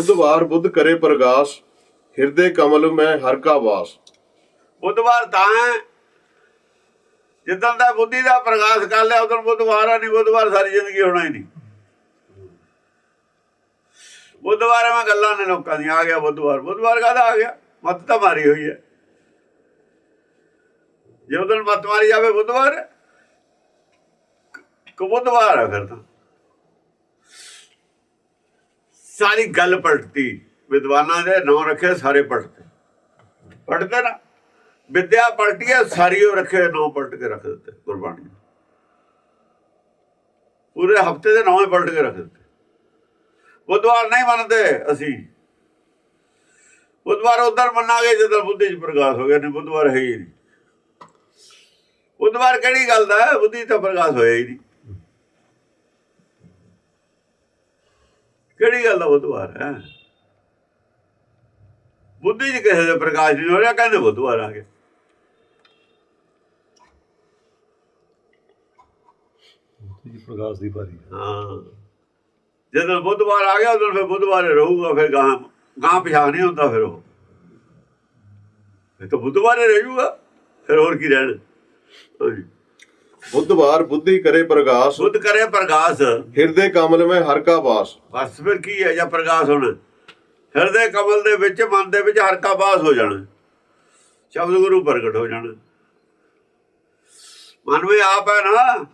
ਬੁੱਧਵਾਰ ਬੁੱਧ ਕਰੇ ਪ੍ਰਗਾਸ, ਹਿਰਦੇ ਕਮਲ ਮੈਂ ਹਰ ਕਾ ਵਾਸ। ਬੁੱਧਵਾਰ ਤਾਂ ਹੈ ਜਿੱਦਣ ਦਾ ਬੁੱਧੀ ਦਾ ਪ੍ਰਕਾਸ਼ ਕਰ ਲਿਆ, ਉਦੋਂ ਬੁੱਧਵਾਰ ਆ ਨਹੀਂ, ਬੁੱਧਵਾਰ ਸਾਰੀ ਜ਼ਿੰਦਗੀ ਹੋਣਾ ਹੀ ਨਹੀਂ। ਬੁੱਧਵਾਰ ਮੈਂ ਗੱਲਾਂ ਨੇ ਲੋਕਾਂ ਦੀਆਂ, ਆ ਗਿਆ ਬੁੱਧਵਾਰ। ਬੁੱਧਵਾਰ ਕਾਹਦਾ ਆ ਗਿਆ? ਮੱਤ ਤਾਂ ਮਾਰੀ ਹੋਈ ਹੈ ਜੇ ਉਦੋਂ ਮੱਤ ਮਾਰੀ ਜਾਵੇ ਬੁੱਧਵਾਰ ਕੋ, ਬੁੱਧਵਾਰ ਆ ਫਿਰ ਤਾਂ। ਸਾਰੀ ਗੱਲ ਪਲਟਤੀ। ਵਿਦਵਾਨਾਂ ਦੇ ਨਾਂ ਰੱਖੇ ਸਾਰੇ ਪਲਟਤੇ ਪਲਟਦੇ ਨਾ। ਵਿਦਿਆ ਪਲਟੀ ਹੈ, ਸਾਰੀ ਉਹ ਰੱਖੇ, ਨਾਂ ਪਲਟ ਕੇ ਰੱਖ ਦਿੱਤੇ, ਗੁਰਬਾਣੀ ਪੂਰੇ ਹਫ਼ਤੇ ਦੇ ਨਾਂ ਪਲਟ ਕੇ ਰੱਖ ਦਿੱਤੇ। ਬੁੱਧਵਾਰ ਨਹੀਂ ਮੰਨਦੇ ਅਸੀਂ। ਬੁੱਧਵਾਰ ਉਧਰ ਮੰਨਾਂਗੇ, ਜਦੋਂ ਬੁੱਧੀ ਚ ਪ੍ਰਕਾਸ਼ ਹੋ ਗਿਆ ਨੇ ਬੁੱਧਵਾਰ ਹੈ ਹੀ ਨਹੀਂ। ਬੁੱਧਵਾਰ ਕਿਹੜੀ ਗੱਲ ਦਾ ਬੁੱਧੀ ਤਾਂ ਪ੍ਰਕਾਸ਼ ਹੋਇਆ ਹੀ ਨਹੀਂ। ਕਿਹੜੀ ਗੱਲ ਦਾ ਬੁੱਧਵਾਰ ਹੈ? ਬੁੱਧੀ ਚ ਕਿਸੇ ਦੇ ਪ੍ਰਕਾਸ਼ ਨਹੀਂ ਹੋ ਰਿਹਾ ਕਹਿੰਦੇ ਬੁੱਧਵਾਰ ਆ ਗਿਆ। ਜੀ ਪ੍ਰਕਾਸ਼ ਦੀ ਭਾਰੀ ਹਾਂ। ਜਦੋਂ ਬੁੱਧਵਾਰ ਆ ਗਿਆ ਉਦੋਂ ਫਿਰ ਬੁੱਧਵਾਰ ਰਹੂਗਾ ਫਿਰ ਗਾਂ ਗਾਂ ਪਛਾਣ ਨਹੀਂ ਹੁੰਦਾ ਫਿਰ ਉਹ। ਇਹ ਤਾਂ ਬੁੱਧਵਾਰ ਹੀ ਰਹਿ ਜਾਊਗਾ ਫਿਰ ਹੋਰ ਕੀ ਰਹਿਣ। ਹਾਂਜੀ। ਬੁੱਧਵਾਰ ਬੁੱਧੀ ਕਰੇ ਪ੍ਰਗਾਸ। ਬੁੱਧ ਕਰੇ ਪ੍ਰਕਾਸ਼ ਹਿਰਦੇ ਕਮਲ ਮੈਂ ਹਰ ਕਾ ਵਾਸ। ਬਸ ਫਿਰ ਕੀ ਹੈ ਜਾਂ ਪ੍ਰਕਾਸ਼ ਹੋਣਾ? ਹਿਰਦੇ ਕਮਲ ਦੇ ਵਿੱਚ ਮਨ ਦੇ ਵਿੱਚ ਹਰਕਾ ਬਾਸ ਹੋ ਜਾਣਾ। ਸ਼ਬਦ ਗੁਰੂ ਪ੍ਰਗਟ ਹੋ ਜਾਣਾ। ਮਨ ਵਿੱਚ ਆਪ ਹੈ ਨਾ।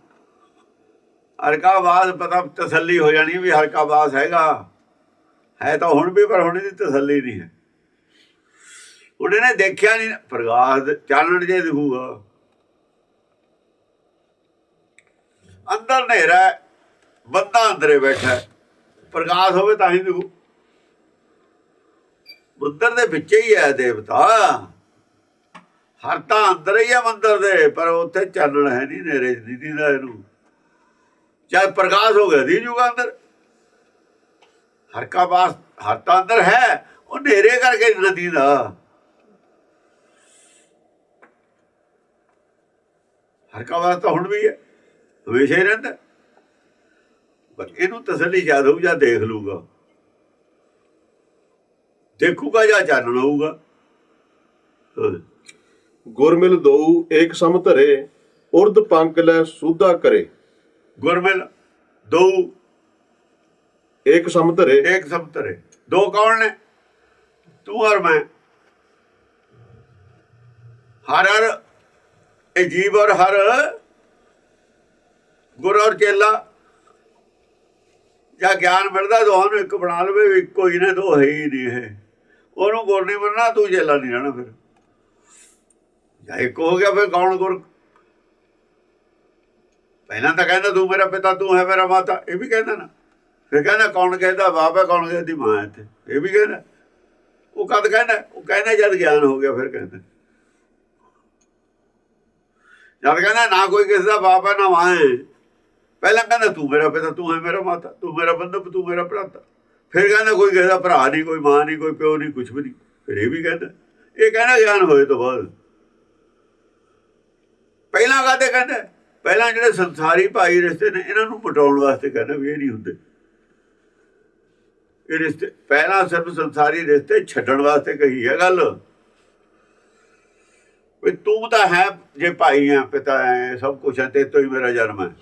ਹਰਕਾ ਬਾਸ ਪਤਾ ਤਸੱਲੀ ਹੋ ਜਾਣੀ ਵੀ ਹਰਕਾ ਬਾਸ ਹੈਗਾ। ਹੈ ਤਾਂ ਹੁਣ ਵੀ ਪਰ ਹੁਣ ਦੀ ਤਸੱਲੀ ਨਹੀਂ ਹੈ। ਉਹਨੇ ਦੇਖਿਆ ਨਹੀਂ। ਪ੍ਰਕਾਸ਼ ਦੇ- ਚਾਨਣ ਜੇ ਦਿਖੂਗਾ। ਅੰਦਰ ਹਨੇਰਾ ਹੈ, ਬੰਦਾ ਅੰਦਰੇ ਬੈਠਾ ਹੈ। ਪ੍ਰਕਾਸ਼ ਹੋਵੇ ਤਾਂ ਹੀ ਦਿਖੂ। ਮੰਦਰ ਦੇ ਵਿੱਚ ਹੀ ਹੈ ਦੇਵਤਾ। ਹਰ ਤਾਂ ਅੰਦਰ ਹੀ ਹੈ ਮੰਦਰ ਦੇ ਪਰ ਉੱਥੇ ਚਾਨਣ ਹੈ ਨਹੀਂ ਨੇਰੇ ਨਹੀਂ ਦਾ ਇਹਨੂੰ। ਜਦ ਪ੍ਰਕਾਸ਼ ਹੋ ਗਿਆ ਦੀ ਜੂਗਾ ਅੰਦਰ। ਹਰ ਕਾ ਬਾਸ ਹਰ ਤਾਂ ਅੰਦਰ ਹੈ ਉਹ ਨੇਰੇ ਕਰਕੇ ਨਦੀ ਦਾ ਹਰ ਕਾ ਬਾਸ ਤਾਂ ਹੁਣ ਵੀ ਹੈ। ਹਮੇਸ਼ਾ ਹੀ ਰਹਿੰਦਾ। ਪਰ ਇਹਨੂੰ ਤਸੱਲੀ ਯਾਦ ਹੋਊ ਜਾਂ ਦੇਖ ਲੂਗਾ ਦੇਖੂਗਾ ਜਾਂ ਹੋਊਗਾ। ਹਾਂ। ਗੁਰਮਿਲ ਦੋਊ ਏਕ ਸਮ ਧਰੇ ਉਰਦ ਪੰਕ ਲੈ ਸੁਧਾ ਕਰੇ। ਗੁਰਮਿਲ ਦੋ ਏਕ ਸਮ ਧਰੇ। ਇੱਕ ਸਬਤਰੇ ਦੋ ਕੌਣ ਨੇ? ਤੂੰ ਔਰ ਮੈਂ। ਹਰ ਹਰ ਇਹ ਜੀਵ ਔਰ ਹਰ ਗੁਰ ਔਰ ਚੇਲਾ। ਜਾਂ ਗਿਆਨ ਮਿਲਦਾ ਦੋਹਾਂ ਨੂੰ ਇੱਕ ਬਣਾ ਲਵੇ ਵੀ ਇੱਕੋ ਹੀ ਨੇ, ਦੋ ਹੈ ਹੀ ਨਹੀਂ ਹੈ ਉਹਨੂੰ ਗੁਰ ਨਹੀਂ ਬਣਨਾ ਤੂੰ ਚੇਲਾ ਨਹੀਂ ਰਹਿਣਾ ਫਿਰ। ਜਾਂ ਇੱਕ ਹੋ ਗਿਆ ਫਿਰ ਕੌਣ ਗੁਰ? ਪਹਿਲਾਂ ਤਾਂ ਕਹਿੰਦਾ ਤੂੰ ਮੇਰਾ ਪਿਤਾ, ਤੂੰ ਹੈ ਮੇਰਾ ਮਾਤਾ। ਇਹ ਵੀ ਕਹਿੰਦਾ ਨਾ। ਫਿਰ ਕਹਿੰਦਾ ਕੌਣ ਕਹਿੰਦਾ, ਬਾਪ ਹੈ, ਕੌਣ ਕਹਿੰਦੀ ਮਾਂ ਹੈ ਇੱਥੇ। ਇਹ ਵੀ ਕਹਿੰਦਾ। ਉਹ ਕਦ ਕਹਿੰਦਾ? ਉਹ ਕਹਿੰਦਾ ਜਦ ਗਿਆਨ ਹੋ ਗਿਆ ਫਿਰ ਕਹਿੰਦਾ। ਜਦ ਕਹਿੰਦਾ ਨਾ ਕੋਈ ਕਿਸੇ ਦਾ ਬਾਪ ਹੈ, ਨਾ ਮਾਂ ਹੈ। ਪਹਿਲਾਂ ਕਹਿੰਦਾ, ਤੂੰ ਮੇਰਾ ਪਿਤਾ, ਤੂੰ ਹੈ ਮੇਰਾ ਮਾਤਾ, ਤੂੰ ਮੇਰਾ ਬੰਧੂ ਤੂੰ ਮੇਰਾ ਭਰਾਤਾ। ਫਿਰ ਕਹਿੰਦਾ, ਕੋਈ ਕਿਸੇ ਦਾ ਭਰਾ ਨਹੀਂ, ਕੋਈ ਮਾਂ ਨਹੀਂ, ਕੋਈ ਪਿਓ ਨਹੀਂ ਕੁਝ ਵੀ ਨਹੀਂ। ਫਿਰ ਇਹ ਵੀ ਕਹਿੰਦਾ। ਇਹ ਕਹਿੰਦਾ, ਗਿਆਨ ਹੋਏ ਤੋਂ ਬਾਅਦ। ਪਹਿਲਾਂ ਕਾਹਦੇ ਕਹਿੰਦਾ? ਪਹਿਲਾਂ ਜਿਹੜੇ ਸੰਸਾਰੀ ਭਾਈ ਰਿਸ਼ਤੇ ਨੇ, ਇਹਨਾਂ ਨੂੰ ਪਟਾਉਣ ਵਾਸਤੇ ਕਹਿੰਦਾ ਵੀ ਇਹ ਨਹੀਂ ਹੁੰਦੇ। ਇਹ ਰਿਸ਼ਤੇ, ਪਹਿਲਾਂ ਸਿਰਫ ਸੰਸਾਰੀ ਰਿਸ਼ਤੇ ਛੱਡਣ ਵਾਸਤੇ ਕਹੀ ਹੈ ਗੱਲ। ਵੀ ਤੂੰ ਤਾਂ ਹੈ, ਜੇ ਭਾਈ ਹੈ, ਪਿਤਾ ਹੈ, ਸਭ ਕੁਝ ਹੈ ਤੇ ਤੋਂ ਹੀ ਮੇਰਾ ਜਨਮ ਹੈ।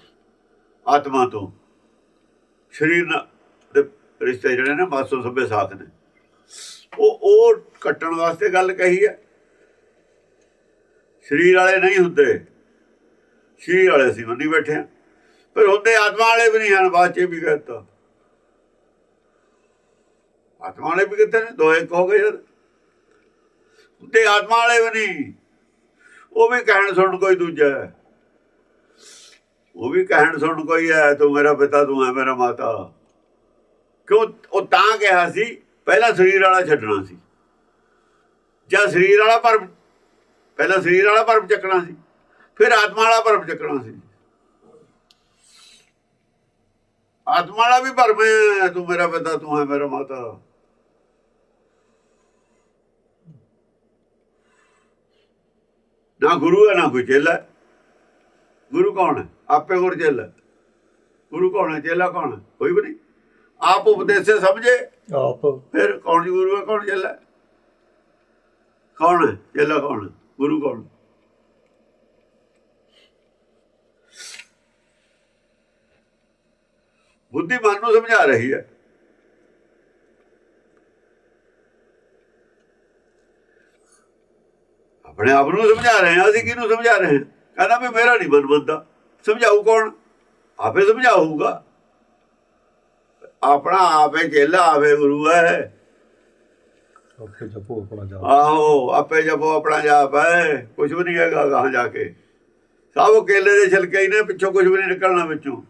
ਆਤਮਾ ਤੋਂ। ਸਰੀਰ ਨਾਲ ਦੇ ਰਿਸ਼ਤੇ ਜਿਹੜੇ ਨੇ ਮਾਸੋ ਸਭੇ ਸਾਥ ਨੇ। ਉਹ ਉਹ ਕੱਟਣ ਵਾਸਤੇ ਗੱਲ ਕਹੀ ਹੈ। ਸਰੀਰ ਵਾਲੇ ਨਹੀਂ ਹੁੰਦੇ। ਸਰੀਰ ਵਾਲੇ ਸੀ ਮੰਨੀ ਬੈਠੇ ਆ ਪਰ ਹੁੰਦੇ ਆਤਮਾ ਵਾਲੇ ਵੀ ਨਹੀਂ ਹਨ, ਬਾਅਦ ਚ ਇਹ ਵੀ ਕਹਤਾ ਆਤਮਾ ਵਾਲੇ ਵੀ ਕਿਤੇ ਨੇ? ਦੋ ਇੱਕ ਹੋ ਗਏ ਯਾਰ ਹੁੰਦੇ ਆਤਮਾ ਵਾਲੇ ਵੀ ਨਹੀਂ। ਉਹ ਵੀ ਕਹਿਣ ਸੁਣ ਕੋਈ ਦੂਜਾ ਹੈ। ਉਹ ਵੀ ਕਹਿਣ ਸੁਣ ਕੋਈ ਹੈ, ਤੂੰ ਮੇਰਾ ਪਿਤਾ, ਤੂੰ ਹੈ ਮੇਰਾ ਮਾਤਾ। ਕਿਉਂ, ਉਹ ਤਾਂ ਕਿਹਾ ਸੀ, ਪਹਿਲਾਂ ਸਰੀਰ ਵਾਲਾ ਛੱਡਣਾ ਸੀ। ਜਾਂ ਸਰੀਰ ਵਾਲਾ ਭਰਮ ਪਹਿਲਾਂ ਸਰੀਰ ਵਾਲਾ ਭਰਮ ਚੱਕਣਾ ਸੀ, ਫਿਰ ਆਤਮਾ ਵਾਲਾ ਭਰਮ ਚੱਕਣਾ ਸੀ। ਆਤਮਾ ਵਾਲਾ ਵੀ ਭਰਮ ਹੈ, ਤੂੰ ਮੇਰਾ ਪਿਤਾ, ਤੂੰ ਹੈ ਮੇਰਾ ਮਾਤਾ। ਨਾ ਗੁਰੂ ਹੈ, ਨਾ ਕੋਈ ਚੇਲਾ। ਹੈ। ਗੁਰੂ ਕੌਣ ਹੈ? ਆਪੇ ਗੁਰ ਚੇਲਾ। ਗੁਰੂ ਕੌਣ ਹੈ ਚੇਲਾ ਕੌਣ ਹੈ? ਕੋਈ ਵੀ ਨਹੀਂ। ਆਪ ਉਪਦੇਸੇ ਸਮਝੇ। ਆਪ। ਫਿਰ ਕੌਣ ਜੀ ਗੁਰੂ ਹੈ ਕੌਣ ਚੇਲਾ? ਕੌਣ ਹੈ ਚੇਲਾ ਕੌਣ? ਗੁਰੂ ਕੌਣ? ਬੁੱਧੀ ਮਨ ਨੂੰ ਸਮਝਾ ਰਹੀ ਹੈ। ਆਪਣੇ ਆਪ ਨੂੰ ਸਮਝਾ ਰਹੇ ਹਾਂ ਅਸੀਂ ਕਿਹਨੂੰ ਸਮਝਾ ਰਹੇ ਹਾਂ? ਕਹਿੰਦਾ ਵੀ ਮੇਰਾ ਨਹੀਂ ਮਨ ਮੰਨਦਾ। ਸਮਝਾਊ ਕੌਣ? ਆਪੇ ਸਮਝਾਊਗਾ। ਆਪਣਾ ਆਪੇ ਚੇਲਾ ਆਪੇ ਗੁਰੂ ਹੈ। ਆਪੇ ਜਪੋ ਆਪਣਾ ਜਾਪ। ਆਹੋ ਆਪੇ ਜਪੋ ਆਪਣਾ ਜਾਪ ਹੈ। ਕੁਝ ਵੀ ਨਹੀਂ ਹੈਗਾ ਗਾਹਾਂ ਜਾ ਕੇ। ਸਭ ਕੇਲੇ ਦੇ ਛਿਲਕੇ ਹੀ ਨੇ ਪਿੱਛੋਂ ਕੁਝ ਵੀ ਨਹੀਂ ਨਿਕਲਣਾ ਵਿੱਚੋਂ।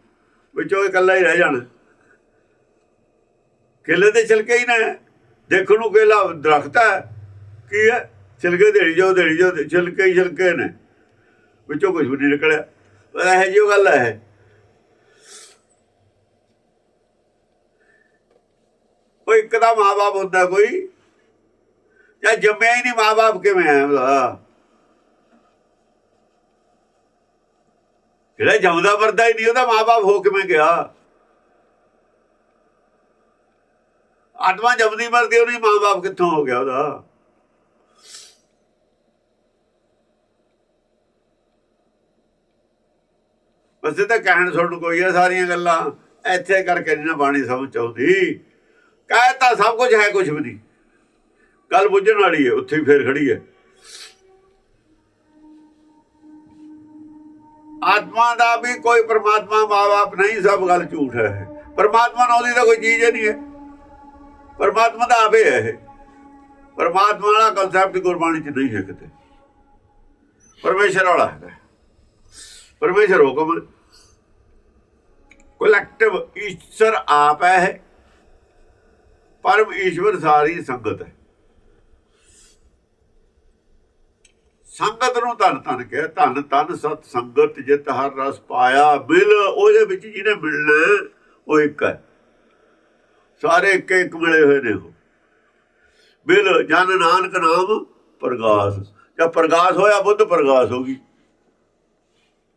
ਵਿੱਚੋਂ ਇਕੱਲਾ ਹੀ ਰਹਿ ਜਾਣਾ। ਕੇਲੇ ਦੇ ਛਿਲਕੇ ਹੀ ਨੇ। ਦੇਖਣ ਨੂੰ ਕੇਲਾ ਦਰਖਤ ਹੈ। ਕੀ ਹੈ? ਛਿਲਕੇ ਦੇੜੀ ਜਾਓ ਦੇੜੀ ਜਾਓ ਛਿਲਕੇ ਹੀ ਛਿਲਕੇ ਨੇ। ਵਿੱਚੋਂ ਕੁਝ ਵੀ ਨਹੀਂ ਨਿਕਲਿਆ। ਪਰ ਇਹ ਜਿਹੀ ਗੱਲ ਹੈ। ਕੋਈ ਇੱਕ ਦਾ ਮਾਂ-ਬਾਪ ਹੁੰਦਾ ਕੋਈ, ਜਾਂ ਜੰਮਿਆ ਹੀ ਨਹੀਂ ਮਾਂ-ਬਾਪ ਕਿਵੇਂ ਆ ਉਹਦਾ ਜਿਹੜਾ ਜੰਮਦਾ ਵਰਦਾ ਹੀ ਨਹੀਂ, ਉਹਦਾ ਮਾਂ-ਬਾਪ ਹੋ ਕਿਵੇਂ ਗਿਆ? ਆਤਮਾ ਜੰਮਦੀ ਮਰਦੀ ਉਹਦੀ ਮਾਂ-ਬਾਪ ਕਿੱਥੋਂ ਹੋ ਗਿਆ ਉਹਦਾ? ਬਸ ਇਹ ਤਾਂ ਕਹਿਣ ਸੁਣ ਕੋਈ ਆ ਸਾਰੀਆਂ ਗੱਲਾਂ, ਇੱਥੇ ਕਰਕੇ ਨਹੀਂ ਨਾ ਬਾਣੀ ਸਮਝ ਆਉਂਦੀ। ਕਹਿ ਤਾਂ ਸਭ ਕੁਝ ਹੈ, ਕੁਝ ਵੀ ਨਹੀਂ। ਗੱਲ ਬੁੱਝਣ ਵਾਲੀ ਹੈ, ਉੱਥੇ ਹੀ ਫੇਰ ਖੜੀ ਹੈ। ਆਤਮਾ ਦਾ ਵੀ ਕੋਈ ਪਰਮਾਤਮਾ ਮਾਂ-ਬਾਪ ਨਹੀਂ, ਸਭ ਗੱਲ ਝੂਠ ਹੈ ਪਰਮਾਤਮਾ ਨਾਲ ਉਹਦੀ ਤਾਂ ਕੋਈ ਚੀਜ਼ ਨਹੀਂ ਹੈ। ਪਰਮਾਤਮਾ ਦਾ ਆਪੇ ਹੈ ਇਹ। ਪਰਮਾਤਮਾ ਵਾਲਾ ਕਨਸੈਪਟ ਗੁਰਬਾਣੀ 'ਚ ਨਹੀਂ ਹੈ ਕਿਤੇ। ਪਰਮੇਸ਼ਰ ਵਾਲਾ ਹੈ। ਪਰਮੇਸ਼ਰ ਹੁਕਮ ਕਲੈਕਟਿਵ ਈਸ਼ਵਰ ਆਪ ਹੈ ਪਰਮ ਈਸ਼ਵਰ ਸਾਰੀ ਸੰਗਤ ਹੈ। ਸੰਗਤ ਨੂੰ ਧਨ ਧਨ ਕੇ ਧਨ ਧਨ ਸਤ ਸੰਗਤ ਜਿਤ ਹਰ ਰਸ ਪਾਇਆ, ਮਿਲ ਉਹਦੇ ਵਿੱਚ ਜਿਹਨੇ ਮਿਲਣਾ, ਉਹ ਇੱਕ ਹੈ। ਸਾਰੇ ਇੱਕ ਇੱਕ ਮਿਲੇ ਹੋਏ ਨੇ ਉਹ। ਮਿਲ ਜਨ ਨਾਨਕ ਨਾਮ ਪ੍ਰਗਾਸ। ਜਦ ਪ੍ਰਗਾਸ ਹੋਇਆ ਬੁੱਧ ਪ੍ਰਗਾਸ ਹੋ ਗਈ।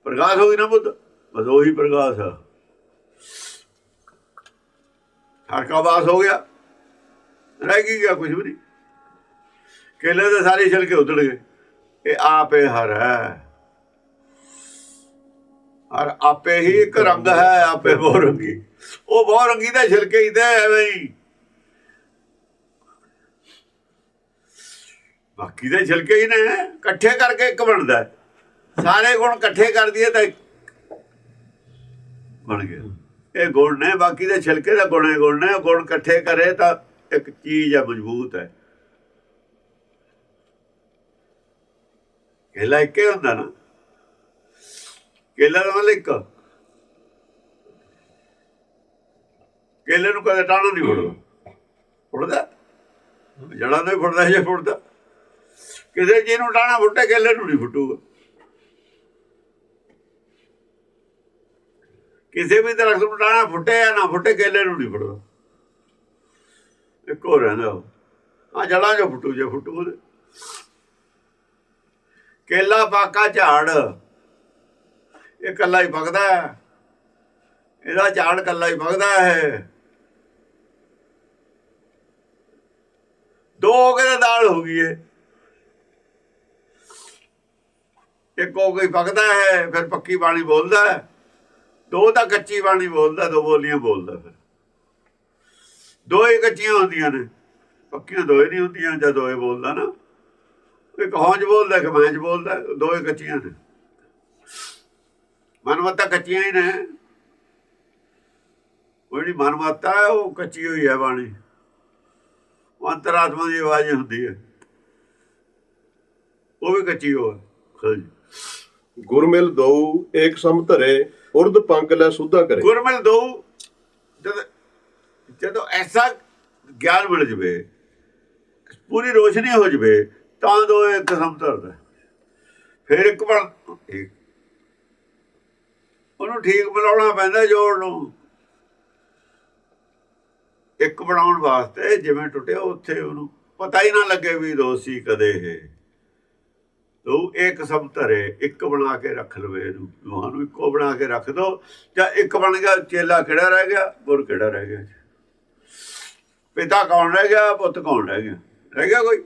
ਪ੍ਰਗਾਸ ਹੋ ਗਈ ਨਾ ਬੁੱਧ? ਬਸ ਉਹੀ ਪ੍ਰਗਾਸ ਆ। ਵਾਸ ਹੋ ਗਿਆ। ਰਹਿ ਕੀ ਗਿਆ ਕੁਝ ਵੀ ਨਹੀਂ। ਕੇਲੇ ਦੇ ਸਾਰੇ ਛਿਲਕੇ ਉਧੜ ਗਏ। ਇਹ ਆਪੇ ਹਰ ਹੈ। ਔਰ ਆਪੇ ਹੀ ਇੱਕ ਰੰਗ ਹੈ ਆਪੇ ਬਹੁ ਰੰਗੀ। ਉਹ ਬਹੁ ਰੰਗੀ ਦਾ ਛਿਲਕੇ ਹੀ ਤੇ ਐਵੇਂ ਹੀ ਬਾਕੀ ਦੇ ਛਿਲਕੇ ਹੀ ਨੇ ਇਕੱਠੇ ਕਰਕੇ ਇੱਕ ਬਣਦਾ। ਸਾਰੇ ਗੁਣ ਇਕੱਠੇ ਕਰ ਦਈਏ ਤਾਂ ਬਣ ਗਿਆ। ਇਹ ਗੁਣ ਨੇ, ਬਾਕੀ ਦੇ ਛਿਲਕੇ ਦਾ ਗੁਣੇ ਗੁਣ ਨੇ ਗੁਣ ਇਕੱਠੇ ਕਰੇ ਤਾਂ ਇੱਕ ਚੀਜ਼ ਹੈ ਮਜ਼ਬੂਤ ਹੈ। ਕੇਲਾ ਇੱਕੇ ਹੁੰਦਾ ਨਾ? ਕੇਲਾ ਦਾ ਮਤਲਬ ਇੱਕ। ਕੇਲੇ ਨੂੰ ਕਦੇ ਟਾਣਾ ਨਹੀਂ ਫੁੱਟਦਾ। ਫੁੱਟਦਾ? ਜੜਾਂ ਤੋਂ ਫੁੱਟਦਾ ਜੇ ਫੁੱਟਦਾ? ਕਿਸੇ ਚੀਜ਼ ਨੂੰ ਟਾਣਾ ਫੁੱਟੇ, ਕੇਲੇ ਨੂੰ ਨਹੀਂ ਫੁੱਟੂਗਾ। ਕਿਸੇ ਵੀ ਦਰਖਤ ਨੂੰ ਟਾਣਾ ਫੁੱਟੇ ਆ ਨਾ ਫੁੱਟੇ, ਕੇਲੇ ਨੂੰ ਨਹੀਂ ਫੁੱਟਦਾ। ਇੱਕੋ ਰਹਿੰਦਾ ਆ ਜੜਾਂ ਜੋ ਫੁੱਟੂ, ਜੇ ਫੁੱਟੂ ਉਹਦੇ। ਕੇਲਾ, ਪਾਕਾ, ਝਾੜ। ਇਹ ਕੱਲਾ ਹੀ ਪਕਦਾ ਇਹਦਾ ਝਾੜ ਕੱਲਾ ਹੀ ਪਕਦਾ ਹੈ। ਦੋ ਹੋ ਕੇ ਦਾਲ ਹੋ ਗਈ ਏ ਇੱਕ ਹੋ ਗਈ ਪਕਦਾ ਹੈ, ਫਿਰ ਪੱਕੀ ਬਾਣੀ ਬੋਲਦਾ ਹੈ। ਦੋ ਤਾਂ ਕੱਚੀ ਬਾਣੀ ਬੋਲਦਾ, ਦੋ ਬੋਲੀਆਂ ਬੋਲਦਾ ਫਿਰ। ਦੋ ਹੀ ਕੱਚੀਆਂ ਹੁੰਦੀਆਂ ਨੇ। ਪੱਕੀਆਂ ਦੋਏ ਨਹੀਂ ਹੁੰਦੀਆਂ ਜਦ ਦੋਏ ਬੋਲਦਾ ਨਾ। ਇੱਕ ਹੌਂਜ ਬੋਲਦਾ, ਇੱਕ ਮੈਂਜ ਬੋਲਦਾ ਦੋਏ ਕੱਚੀਆਂ ਨੇ। ਮਨਮਤਾ ਕੱਚੀਆਂ ਹੀ ਨੇ। ਉਹ ਜਿਹੜੀ ਮਨਮਤਾ ਹੈ, ਉਹ ਕੱਚੀ ਹੋਈ ਹੈ ਬਾਣੀ। ਉਹ ਅੰਤਰਾਤਮਾ ਦੀ ਆਵਾਜ਼ ਹੁੰਦੀ ਹੈ। ਉਹ ਵੀ ਕੱਚੀ ਹੋ ਹੈ ਹਾਂਜੀ ਗੁਰਮਿਲ ਦਊ, ਏਕ ਸਮ ਧਰੇ, ਉਰਦ ਪੰਕ ਲੈ ਸੁਧਾ ਕਰੇ। ਗੁਰਮਲ ਦੋ ਜਦ ਜਦੋਂ ਐਸਾ ਗਿਆਨ ਮਿਲ ਜਵੇ, ਪੂਰੀ ਰੋਸ਼ਨੀ ਹੋ ਜਵੇ, ਤਾਂ ਦੋ ਇੱਕ ਸਮਝਦਾ ਫਿਰ ਇੱਕ ਬਣ ਉਹਨੂੰ ਠੀਕ ਬਣਾਉਣਾ ਪੈਂਦਾ ਜੋੜ ਨੂੰ। ਇੱਕ ਬਣਾਉਣ ਵਾਸਤੇ ਜਿਵੇਂ ਟੁੱਟਿਆ, ਉੱਥੇ ਉਹਨੂੰ ਪਤਾ ਹੀ ਨਾ ਲੱਗੇ ਵੀ ਦੋਸ਼ੀ ਕਦੇ ਇਹ। ਤੂੰ ਇੱਕ ਸਭ ਧਰੇ, ਇੱਕ ਬਣਾ ਕੇ ਰੱਖ ਲਵੇ ਇਹਨੂੰ। ਦੋਹਾਂ ਨੂੰ ਇੱਕੋ ਬਣਾ ਕੇ ਰੱਖ ਦੋ, ਜਾਂ ਇੱਕ ਬਣ ਗਿਆ, ਚੇਲਾ ਕਿਹੜਾ ਰਹਿ ਗਿਆ? ਗੁਰ ਕਿਹੜਾ ਰਹਿ ਗਿਆ? ਪਿਤਾ ਕੌਣ ਰਹਿ ਗਿਆ? ਪੁੱਤ ਕੌਣ ਰਹਿ ਗਿਆ? ਰਹਿ ਗਿਆ ਕੋਈ?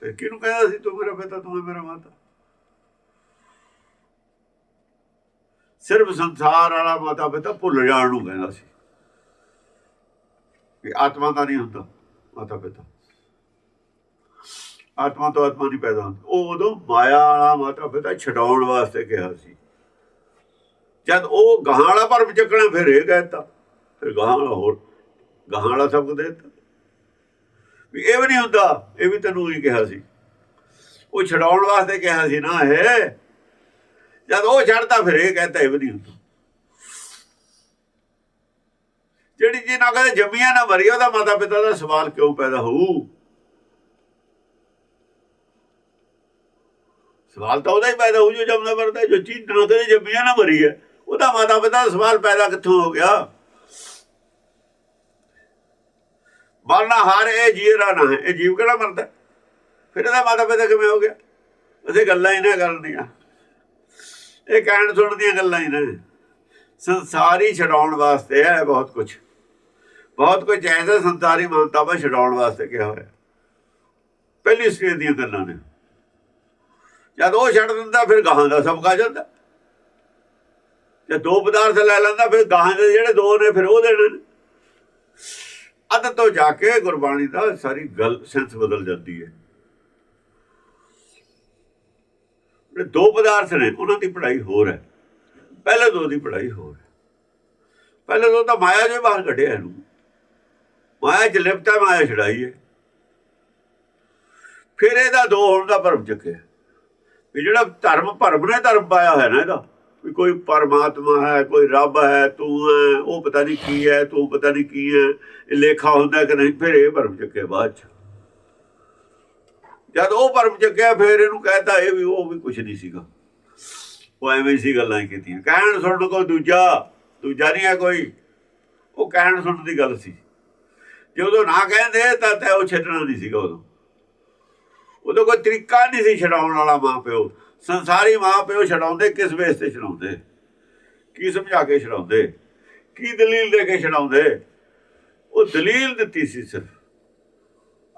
ਫਿਰ ਕਿਹਨੂੰ ਕਹਿੰਦਾ ਸੀ ਤੂੰ ਮੇਰਾ ਪਿਤਾ, ਤੂੰ ਮੇਰਾ ਮਾਤਾ? ਸਿਰਫ ਸੰਸਾਰ ਵਾਲਾ ਮਾਤਾ ਪਿਤਾ ਭੁੱਲ ਜਾਣ ਨੂੰ ਕਹਿੰਦਾ ਸੀ। ਕਿ ਆਤਮਾ ਦਾ ਨਹੀਂ ਹੁੰਦਾ ਮਾਤਾ ਪਿਤਾ। ਆਤਮਾ ਤੋਂ ਆਤਮਾ ਨਹੀਂ ਪੈਦਾ ਹੁੰਦੀ। ਉਹ ਉਦੋਂ ਮਾਇਆ ਵਾਲਾ ਮਾਤਾ ਪਿਤਾ ਛਡਾਉਣ ਵਾਸਤੇ ਕਿਹਾ ਸੀ। ਜਦ ਉਹ ਗਾਹਾਂ ਵਾਲਾ ਭਰਮ ਫਿਰ ਇਹ ਕਹਿਤਾ ਫਿਰ ਗਾਹਾਂ ਹੋਰ, ਗਾਹਾਂ ਸਭ ਕੁਝ ਦੇਤਾ। ਵੀ ਇਹ ਵੀ ਨਹੀਂ ਹੁੰਦਾ, ਇਹ ਵੀ ਤੈਨੂੰ ਹੀ ਕਿਹਾ ਸੀ। ਉਹ ਛਡਾਉਣ ਵਾਸਤੇ ਕਿਹਾ ਸੀ ਨਾ ਇਹ। ਜਦ ਉਹ ਛੱਡਦਾ ਫਿਰ ਇਹ ਕਹਿੰਦਾ ਇਹ ਵੀ ਨਹੀਂ ਹੁੰਦਾ। ਜਿਹੜੀ ਜੀ ਨਾ ਕਦੇ ਜੰਮੀਆਂ ਨਾ ਮਰੀ ਉਹਦਾ ਮਾਤਾ ਪਿਤਾ ਦਾ ਸਵਾਲ ਕਿਉਂ ਪੈਦਾ ਹੋਊ? ਸਵਾਲ ਤਾਂ ਉਹਦਾ ਹੀ ਪੈਦਾ ਹੋਊ ਜੋ ਜੰਮਦਾ ਮਰਦਾ ਜੋ ਚੀਜ਼ ਨਾ ਕਦੇ ਜੰਮੀਆਂ ਨਾ ਮਰੀ ਹੈ। ਉਹਦਾ ਮਾਤਾ ਪਿਤਾ ਸਵਾਲ ਪੈਦਾ ਕਿੱਥੋਂ ਹੋ ਗਿਆ? ਮਰਨਾ ਹਾਰ ਇਹ ਜੀਰਾ ਨਾ ਹੈ। ਇਹ ਜੀਵ ਕਿਹੜਾ ਮਰਦਾ ਫਿਰ ਇਹਦਾ ਮਾਤਾ ਪਿਤਾ ਕਿਵੇਂ ਹੋ ਗਿਆ? ਅਸੀਂ ਗੱਲਾਂ ਹੀ ਨਾ ਕਰਨੀਆਂ। ਇਹ ਕਹਿਣ ਸੁਣਨ ਦੀਆਂ ਗੱਲਾਂ ਹੀ ਨੇ ਸੰਸਾਰੀ ਛਡਾਉਣ ਵਾਸਤੇ ਹੈ ਬਹੁਤ ਕੁਝ ਬਹੁਤ ਕੁਝ ਐਸਾ ਸੰਸਾਰੀ ਮਾਨਤਾਵਾਂ ਛਡਾਉਣ ਵਾਸਤੇ ਕਿਹਾ ਹੋਇਆ। ਪਹਿਲੀ ਸਟੇਜ ਦੀਆਂ ਗੱਲਾਂ ਨੇ। ਜਦ ਉਹ ਛੱਡ ਦਿੰਦਾ, ਫਿਰ ਗਾਹਾਂ ਦਾ ਸਭ ਕਾ ਜਾਂਦਾ। ਜੇ ਦੋ ਪਦਾਰਥ ਲੈ ਲੈਂਦਾ, ਫਿਰ ਗਾਹਾਂ ਦੇ ਜਿਹੜੇ ਦੋ ਨੇ, ਫਿਰ ਉਹ ਦੇਣੇ। ਨੇ ਅੱਧ ਤੋਂ ਜਾ ਕੇ ਗੁਰਬਾਣੀ ਦਾ ਸਾਰੀ ਗੱਲ, ਸੈਂਸ ਬਦਲ ਜਾਂਦੀ ਹੈ। ਜਿਹੜੇ ਦੋ ਪਦਾਰਥ ਨੇ, ਉਹਨਾਂ ਦੀ ਪੜ੍ਹਾਈ ਹੋਰ ਹੈ। ਪਹਿਲੇ ਦੋ ਦੀ ਪੜ੍ਹਾਈ ਹੋਰ ਹੈ। ਪਹਿਲੇ ਦੋ ਤਾਂ ਮਾਇਆ ਜੋ ਬਾਹਰ ਕੱਢਿਆ ਇਹਨੂੰ। ਮਾਇਆ ਚ ਲਿਪਟਾ ਮਾਇਆ ਛੜਾਈ ਹੈ। ਫਿਰ ਇਹਦਾ ਦੋ ਹੋਣ ਦਾ ਭਰਮ ਚੱਕਿਆ। ਵੀ ਜਿਹੜਾ ਧਰਮ ਭਰਮ ਨੇ, ਧਰਮ ਪਾਇਆ ਹੋਇਆ ਨਾ ਇਹਦਾ। ਵੀ ਕੋਈ ਪਰਮਾਤਮਾ ਹੈ, ਕੋਈ ਰੱਬ ਹੈ, ਤੂੰ ਹੈ, ਉਹ ਪਤਾ ਨਹੀਂ ਕੀ ਹੈ, ਤੂੰ ਪਤਾ ਨਹੀਂ ਕੀ ਹੈ। ਇਹ ਲੇਖਾ ਹੁੰਦਾ ਕਿ ਨਹੀਂ, ਫਿਰ ਇਹ ਭਰਮ ਚੱਕਿਆ ਬਾਅਦ ਚ। ਜਦ ਉਹ ਭਰਮ ਚੱਕਿਆ, ਫਿਰ ਇਹਨੂੰ ਕਹਿਤਾ ਇਹ ਵੀ, ਉਹ ਵੀ ਕੁਝ ਨਹੀਂ ਸੀਗਾ। ਉਹ ਐਵੇਂ ਸੀ ਗੱਲਾਂ ਕੀਤੀਆਂ। ਕਹਿਣ ਸੁਣਨ ਕੋਈ ਦੂਜਾ ਦੂਜਾ ਨਹੀਂ ਹੈ ਕੋਈ। ਉਹ ਕਹਿਣ ਸੁਣਨ ਦੀ ਗੱਲ ਸੀ। ਜੇ ਉਦੋਂ ਨਾ ਕਹਿੰਦੇ, ਤਾਂ ਤਾਂ ਉਹ ਛੱਡਣਾ ਨਹੀਂ ਸੀਗਾ ਉਦੋਂ। ਉਦੋਂ ਕੋਈ ਤਰੀਕਾ ਨਹੀਂ ਸੀ ਛਡਾਉਣ ਵਾਲਾ ਮਾਂ ਪਿਓ। ਸੰਸਾਰੀ ਮਾਂ ਪਿਓ ਛਡਾਉਂਦੇ, ਕਿਸ ਵੇਸ ਤੇ ਛਡਾਉਂਦੇ? ਕੀ ਸਮਝਾ ਕੇ ਛਡਾਉਂਦੇ? ਕੀ ਦਲੀਲ ਦੇ ਕੇ ਛਡਾਉਂਦੇ? ਉਹ ਦਲੀਲ ਦਿੱਤੀ ਸੀ ਸਿਰਫ।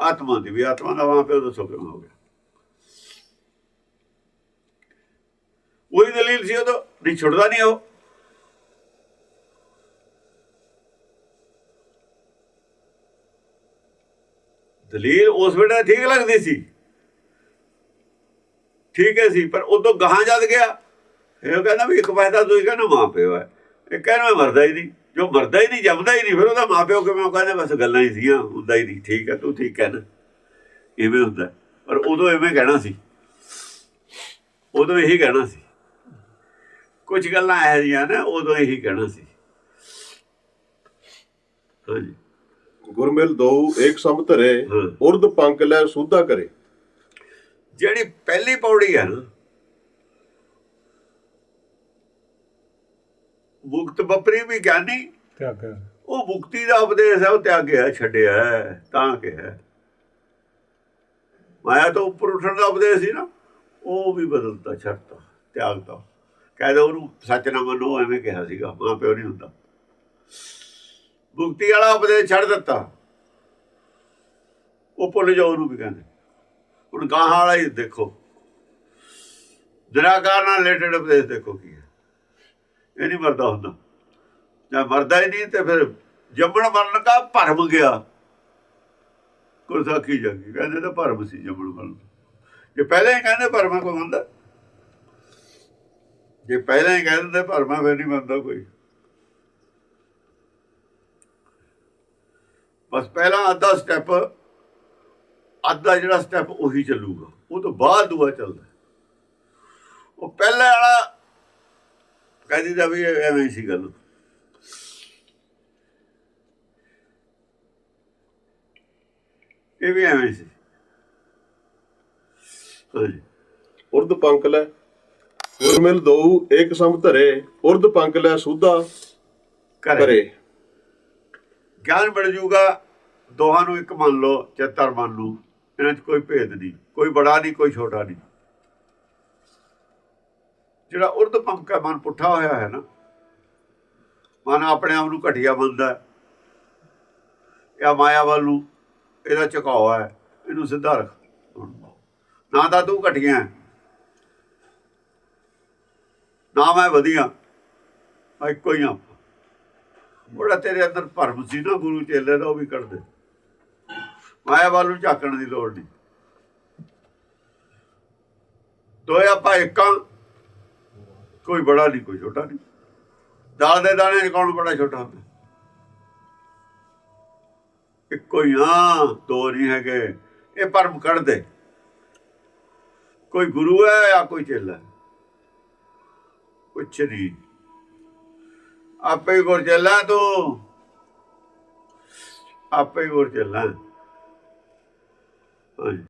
ਆਤਮਾ ਦੀ ਵੀ, ਆਤਮਾ ਦਾ ਮਾਂ ਪਿਓ ਦੱਸੋ ਕਿਵੇਂ ਹੋ ਗਿਆ। ਉਹੀ ਦਲੀਲ ਸੀ ਉਦੋਂ ਨਹੀਂ ਛੁੱਟਦਾ ਨਹੀਂ ਉਹ। ਦਲੀਲ ਉਸ ਵੇਲੇ ਠੀਕ ਲੱਗਦੀ ਸੀ। ਠੀਕ ਹੈ ਸੀ ਪਰ ਉਦੋਂ ਗਾਹਾਂ ਜਦ ਗਿਆ ਇਹ ਕਹਿੰਦਾ ਵੀ ਇੱਕ ਫਾਇਦਾ ਤੁਸੀਂ ਕਹਿੰਦਾ ਮਾਂ ਪਿਓ ਹੈ। ਇਹ ਕਹਿੰਦਾ ਮਰਦਾ ਹੀ ਨਹੀਂ। ਜੋ ਮਰਦਾ ਹੀ ਨਹੀਂ ਜੰਮਦਾ ਹੀ ਨਹੀਂ ਫਿਰ ਉਹਦਾ ਮਾਂ ਪਿਓ ਕਿਵੇਂ ਕਹਿੰਦਾ ਬਸ ਗੱਲਾਂ ਹੀ ਸੀਗੀਆਂ ਹੁੰਦਾ ਹੀ ਨਹੀਂ। ਠੀਕ ਹੈ ਤੂੰ ਠੀਕ ਹੈ ਨਾ। ਇਵੇਂ ਹੁੰਦਾ। ਪਰ ਉਦੋਂ ਐਵੇਂ ਕਹਿਣਾ ਸੀ। ਉਦੋਂ ਇਹੀ ਕਹਿਣਾ ਸੀ। ਕੁਝ ਗੱਲਾਂ ਇਹੋ ਜਿਹੀਆਂ ਨੇ ਉਦੋਂ ਇਹੀ ਕਹਿਣਾ ਸੀ। ਹਾਂਜੀ। ਗੁਰਮਿਲ ਦੋ ਏਕ ਸਮ ਧਰੇ। ਉਰਦ ਪੰਕ ਲੈ ਸੁਧਾ ਕਰੇ। ਜਿਹੜੀ ਪਹਿਲੀ ਪੌੜੀ ਹੈ ਨਾ ਮੁਕਤ ਬਪਰੀ ਵੀ ਗਿਆਨੀ ਤਿਆਗ ਹੈ। ਉਹ ਮੁਕਤੀ ਦਾ ਉਪਦੇਸ਼ ਹੈ ਉਹ ਤਿਆਗਿਆ ਛੱਡਿਆ ਤਾਂ ਕਿਹਾ ਮਾਇਆ ਤੋਂ ਉੱਪਰ ਉੱਠਣ ਦਾ ਉਪਦੇਸ਼ ਸੀ ਨਾ ਉਹ ਵੀ ਬਦਲਤਾ ਛੱਡਤਾ ਤਿਆਗਤਾ। ਕਹਿੰਦਾ ਉਹਨੂੰ ਸੱਚ ਨਾ ਮੰਨੋ ਐਵੇਂ ਕਿਹਾ ਸੀਗਾ ਮਾਂ ਪਿਓ ਨਹੀਂ ਹੁੰਦਾ। ਮੁਕਤੀ ਵਾਲਾ ਉਪਦੇਸ਼ ਛੱਡ ਦਿੱਤਾ। ਉਹ ਭੁੱਲ ਜਾਓ ਉਹਨੂੰ ਵੀ ਕਹਿੰਦੇ। ਹੁਣ ਗਾਹਾਂ ਵਾਲਾ ਹੀ ਦੇਖੋ। ਨਿਰਾਕਾਰ ਨਾਲ ਰਿਲੇਟਡ ਉਪਦੇਸ਼ ਦੇਖੋ ਕੀ ਹੈ। ਇਹ ਨਹੀਂ ਮਰਦਾ ਹੁੰਦਾ। ਜਾਂ ਮਰਦਾ ਹੀ ਨਹੀਂ ਤੇ ਫਿਰ ਜੰਮਣ ਮਰਨ ਦਾ ਭਰਮ ਗਿਆ। ਗੁਰਸਾਖੀ ਜਾਗੀ, ਕਹਿੰਦੇ ਤਾਂ ਭਰਮ ਸੀ ਜੰਮਣ ਮਰਨ ਜੇ ਪਹਿਲਾਂ ਹੀ ਕਹਿੰਦੇ ਭਰਮਾ ਕੋਈ ਮੰਨਦਾ ਜੇ ਪਹਿਲਾਂ ਹੀ ਕਹਿ ਦਿੰਦੇ ਭਰਮਾ ਫਿਰ ਨਹੀਂ ਮੰਨਦਾ ਕੋਈ। ਬਸ ਪਹਿਲਾ ਅੱਧਾ ਸਟੈਪ ਅੱਧਾ ਜਿਹੜਾ ਸਟੈਪ ਉਹੀ ਚੱਲੂਗਾ। ਉਹ ਤੋਂ ਬਾਅਦ ਦੂਆ ਚੱਲਦਾ। ਉਹ ਪਹਿਲਾ ਵਾਲਾ ਕਹਿੰਦੀ ਦਾ ਵੀ ਐਵੇਂ ਸੀ ਗੱਲ। ਇਹ ਵੀ ਐਵੇਂ ਸੀ। ਉਰਦ ਪੰਕ ਲੈ ਗੁਰਮਿਲ ਦੋ ਏਕ ਸਮ ਧਰੇ ਉਰਦ ਪੰਕ ਲੈ ਸੁਧਾ ਕਰੇ। ਗਿਆਨ ਬਣ ਜਾਊਗਾ ਦੋਹਾਂ ਨੂੰ ਇੱਕ ਮੰਨ ਲਓ ਚਤਰ ਮੰਨ ਲਓ ਇਹਨਾਂ 'ਚ ਕੋਈ ਭੇਦ ਨਹੀਂ, ਕੋਈ ਬੜਾ ਨਹੀਂ, ਕੋਈ ਛੋਟਾ ਨਹੀਂ। ਜਿਹੜਾ ਉਰਦ ਪੰਕਾ ਮਨ ਪੁੱਠਾ ਹੋਇਆ ਹੈ ਨਾ, ਮਨ ਆਪਣੇ ਆਪ ਨੂੰ ਘਟੀਆ ਮੰਨਦਾ ਹੈ। ਜਾਂ ਮਾਇਆ ਵੱਲ ਨੂੰ ਇਹਦਾ ਝੁਕਾਓ ਹੈ, ਇਹਨੂੰ ਸਿੱਧਾ ਰੱਖ। ਨਾ ਤਾਂ ਤੂੰ ਘਟੀਆਂ ਨਾ ਮੈਂ ਵਧੀਆ ਆ ਇੱਕੋ ਹੀ ਆ ਬੜਾ ਤੇਰੇ ਅੰਦਰ ਭਰਮ ਸੀ ਨਾ, ਗੁਰੂ ਚੇਲੇ ਦਾ, ਉਹ ਵੀ ਕੱਢ ਦੇ। ਮਾਇਆ ਵੱਲ ਨੂੰ ਝਾਕਣ ਦੀ ਲੋੜ ਨਹੀਂ। ਦੋਏ ਆਪਾਂ ਇੱਕਾਂ ਕੋਈ ਬੜਾ ਨਹੀਂ, ਕੋਈ ਛੋਟਾ ਨਹੀਂ। ਦਾਲ ਦੇ ਦਾਣੇ 'ਚ ਕੌਣ ਬੜਾ ਛੋਟਾ ਹੁੰਦਾ? ਇੱਕੋ ਹੀ ਆ ਦੋ ਨਹੀਂ ਹੈਗੇ। ਇਹ ਭਰਮ ਕੱਢਦੇ ਕੋਈ ਗੁਰੂ ਹੈ ਜਾਂ ਕੋਈ ਚੇਲਾ ਕੁਛ ਨਹੀਂ। ਆਪੇ ਹੀ ਗੁਰ ਚੱਲਾ ਤੂੰ। ਆਪੇ ਹੀ ਗੁਰ ਚੱਲਾ ਹਾਂਜੀ